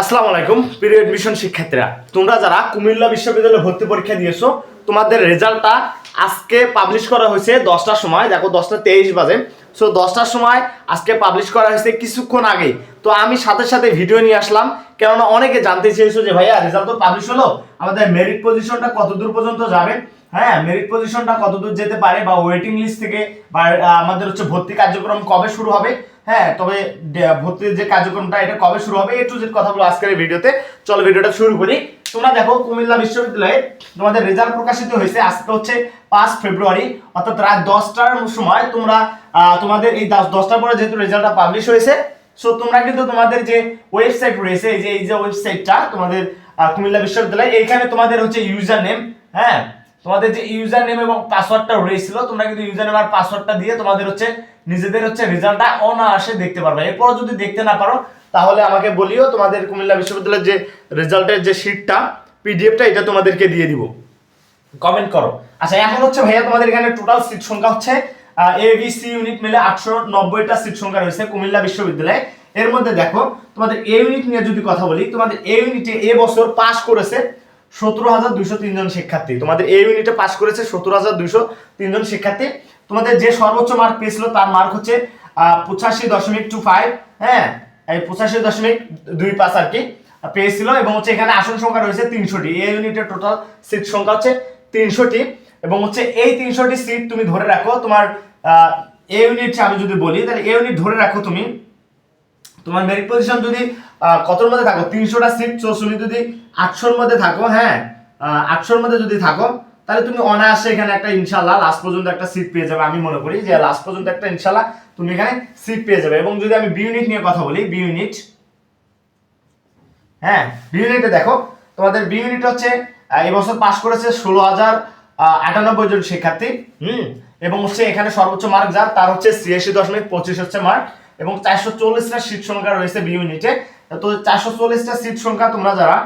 আসসালামু আলাইকুম, প্রিয় এডমিশন শিক্ষার্থীরা। তোমরা যারা কুমিল্লা বিশ্ববিদ্যালয়ে ভর্তি পরীক্ষা দিয়েছ, তোমাদের রেজাল্টটা আজকে পাবলিশ করা হয়েছে দশটার সময়। দেখো, দশটা তেইশ বাজে। সো দশটার সময় আজকে পাবলিশ করা হয়েছে কিছুক্ষণ আগে। তো আমি সাথে সাথে ভিডিও নিয়ে আসলাম। কেননা অনেকে জানতে চেয়েছো যে, ভাইয়া রেজাল্ট তো পাবলিশ হলো? আমাদের মেরিট পজিশনটা কত দূর পর্যন্ত যাবে? হ্যাঁ মেরিট পজিশনটা কতদূর যেতে পারে বা ওয়েটিং লিস্ট থেকে বা আমাদের হচ্ছে ভর্তি কার্যক্রম কবে শুরু হবে? হ্যাঁ তবে ভর্তির যে কার্যক্রমটা, এটা কবে শুরু হবে? এ টু জেড কথাগুলো আজকের ভিডিওতে। চলো ভিডিওটা শুরু করি। তোমরা দেখো, কুমিল্লা বিশ্ববিদ্যালয়ে তোমাদের রেজাল্ট প্রকাশিত হয়েছে আজকে হচ্ছে পাঁচ ফেব্রুয়ারি, অর্থাৎ রাত দশটার সময় তোমরা তোমাদের এই দশ- দশটার পরে যেহেতু রেজাল্টটা পাবলিশ হয়েছে সো তোমরা কিন্তু তোমাদের যে ওয়েবসাইট রয়েছে, এই যে এই যে ওয়েবসাইটটা তোমাদের কুমিল্লা বিশ্ববিদ্যালয়, এইখানে তোমাদের হচ্ছে ইউজার নেম হ্যাঁ তোমাদের যে ইউজার নেম এবং পাসওয়ার্ডটা রয়েছিল, তোমরা কিন্তু ইউজার নেম আর পাসওয়ার্ডটা দিয়ে তোমাদের হচ্ছে নিজেদের হচ্ছে রেজাল্টটা অনায়াসে দেখতে পারবে। এরপর যদি দেখতে না পারো, তাহলে আমাকে বলিও তোমাদের কুমিল্লা বিশ্ববিদ্যালয়ের যে রেজাল্টের যে শিটটা পিডিএফটা এটা তোমাদেরকে দিয়ে দিব। কমেন্ট করো। আচ্ছা এখন হচ্ছে ভাইয়া তোমাদের এখানে টোটাল সিট সংখ্যা হচ্ছে এ বি সি ইউনিট মিলে আটশো নব্বইটা সিট সংখ্যা রয়েছে কুমিল্লা বিশ্ববিদ্যালয়ে। এর মধ্যে দেখো, তোমাদের এ ইউনিট নিয়ে যদি কথা বলি, তোমাদের এ ইউনিটে এ বছর পাস করেছে সতেরো হাজার দুইশো তিনজন শিক্ষার্থী। তোমাদের এ ইউনিটে পাস করেছে সতেরো হাজার দুইশো তিনজন শিক্ষার্থী। তোমাদের যে সর্বোচ্চ মার্ক পেয়েছিল, তার মার্ক হচ্ছে পঁচাশি দশমিক টু ফাইভ হ্যাঁ? এই পঁচাশি দশমিক দুই পাঁচ আর কি, পেয়েছিল এবং হচ্ছে এখানে আসন সংখ্যা রয়েছে তিনশোটি। এ ইউনিটের টোটাল সিট সংখ্যা হচ্ছে তিনশোটি এবং হচ্ছে এই তিনশোটি সিট তুমি ধরে রাখো, তোমার এ ইউনিট আমি যদি বলি, তাহলে এ ইউনিট ধরে রাখো তুমি। তোমার মেরিট পজিশন যদি কতর মধ্যে থাকো? তিনশোটা সিট চৌষট্টি যদি আটশোর মধ্যে থাকো হ্যাঁ? আটশোর মধ্যে যদি থাকো, তাহলে তুমি অনায়াসে এখানে একটা ইনশাল্লাহ লাস্ট পর্যন্ত একটা সিট পেয়ে যাবে। আমি মনে করি যে লাস্ট পর্যন্ত একটা ইনশাল্লাহ তুমি এখানে সিট পেয়ে যাবে। এবং যদি আমি বি ইউনিট নিয়ে কথা বলি বি ইউনিট হ্যাঁ বি ইউনিটে দেখো, তোমাদের বি ইউনিট হচ্ছে এবছর পাস করেছে ষোলো হাজার আটানব্বই জন শিক্ষার্থী, হুম? এবং হচ্ছে এখানে সর্বোচ্চ মার্ক যার, তার হচ্ছে ছিয়াশি দশমিক পঁচিশ হচ্ছে মার্ক এবং চারশো চল্লিশটা সিট সংখ্যা রয়েছে বি ইউনিটে তো চারশো চল্লিশটা সিট সংখ্যা তোমরা যারা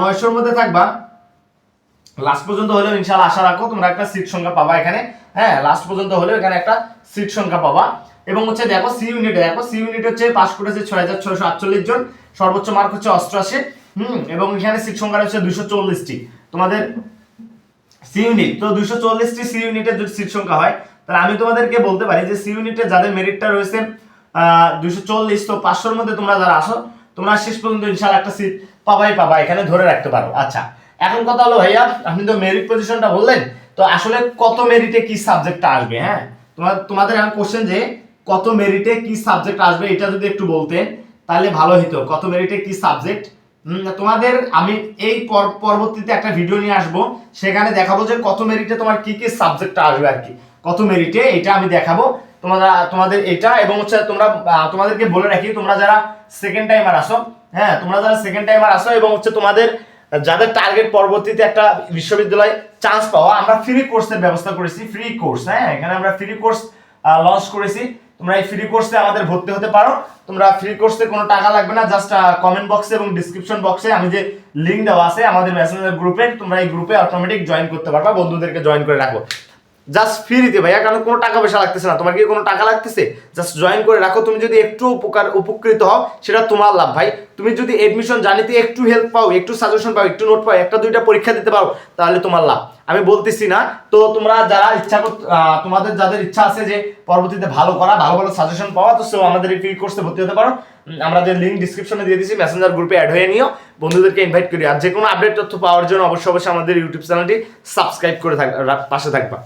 নয়শোর মধ্যে থাকবা। লাস্ট পর্যন্ত হলেও ইনশাআল্লাহ আশা রাখো, তোমরা একটা সিট সংখ্যা পাবা এখানে। হ্যাঁ লাস্ট পর্যন্ত হলেও এখানে একটা সিট সংখ্যা পাবা। এবং হচ্ছে দেখো সি ইউনিটে দেখো সি ইউনিট হচ্ছে পাস করেছে ছয় হাজার ছয়শো আটচল্লিশ জন। সর্বোচ্চ মার্ক হচ্ছে অষ্টআশি। হুম, এবং এখানে সিট সংখ্যা হচ্ছে দুশো চল্লিশটি। তোমাদের সি ইউনিট তো দুশো চল্লিশটি সি ইউনিটের যদি সিট সংখ্যা হয়, তাহলে আমি তোমাদেরকে বলতে পারি যে সি ইউনিটে যাদের মেরিটটা রয়েছে দুশো চল্লিশ, তো পাঁচশোর মধ্যে তোমরা যারা আসো তোমরা শেষ পর্যন্ত ইনশাল্লাহ একটা সিট পাবাই পাবা, এখানে ধরে রাখতে পারো। আচ্ছা এখন কথা হলো, ভাইয়া, আপনি তো মেরিট পজিশনটা বললেন, তো আসলে কত মেরিটে কি সাবজেক্টটা আসবে হ্যাঁ? তোমার, তোমাদের এখন কোশ্চেন যে, কত মেরিটে কি সাবজেক্ট আসবে, এটা যদি একটু বলতেন, তাহলে ভালো হতো কত মেরিটে কি সাবজেক্ট তোমাদের, আমি এই পরবর্তীতে একটা ভিডিও নিয়ে আসব, সেখানে দেখাবো যে কত মেরিটে তোমার কি কি সাবজেক্টটা আসবে আর কি। কত মেরিটে এটা আমি দেখাবো। তোমরা, তোমাদের এটা, এবং হচ্ছে তোমরা তোমাদেরকে বলে রাখি, তোমরা যারা সেকেন্ড টাইমার আসো হ্যাঁ তোমরা যারা সেকেন্ড টাইমার আসো এবং হচ্ছে তোমাদের যাদের টার্গেট পরবর্তীতে একটা বিশ্ববিদ্যালয়ে চান্স পাওয়া আমরা ফ্রি কোর্সের ব্যবস্থা করেছি ফ্রি কোর্স হ্যাঁ এখানে আমরা ফ্রি কোর্স লঞ্চ করেছি। তোমরা এই ফ্রি কোর্সে আমাদের ভর্তি হতে পারো। তোমরা ফ্রি কোর্সে কোনো টাকা লাগবে না জাস্ট কমেন্ট বক্সে এবং ডিসক্রিপশন বক্সে আমি যে লিঙ্ক দেওয়া আছে আমাদের মেসেঞ্জার গ্রুপে তোমরা এই গ্রুপে অটোমেটিক জয়েন করতে পারবা, বন্ধুদেরকে জয়েন করে রাখো জাস্ট ফ্রিতে ভাইয়া, কারণ কোনো টাকা পয়সা লাগতেছে না। তোমার কি কোনো টাকা লাগতেছে? জাস্ট জয়েন করে রাখো। তুমি যদি একটু উপকার, উপকৃত হও, সেটা তোমার লাভ ভাই। তুমি যদি এডমিশন জানিতে একটু হেল্প পাও, একটু সাজেশন পাও, একটু নোট পাও, একটা, দুইটা পরীক্ষা দিতে পারো, তাহলে তোমার লাভ। আমি বলতেছি না, তো তোমরা যারা ইচ্ছা তোমাদের যাদের ইচ্ছা আছে যে পরবর্তীতে ভালো করা, ভালো ভালো সাজেশন পাওয়া, তো সে আমাদের ফ্রি কোর্সে ভর্তি হতে পারো। আমরা যে লিঙ্ক ডিসক্রিপশনে দিয়ে দিচ্ছি মেসেঞ্জার গ্রুপে অ্যাড হয়ে নিও। বন্ধুদেরকে ইনভাইট করি। আর যে কোনো আপডেট তথ্য পাওয়ার জন্য অবশ্যই অবশ্যই আমাদের ইউটিউব চ্যানেলটি সাবস্ক্রাইব করে থাক পাশে থাকবা।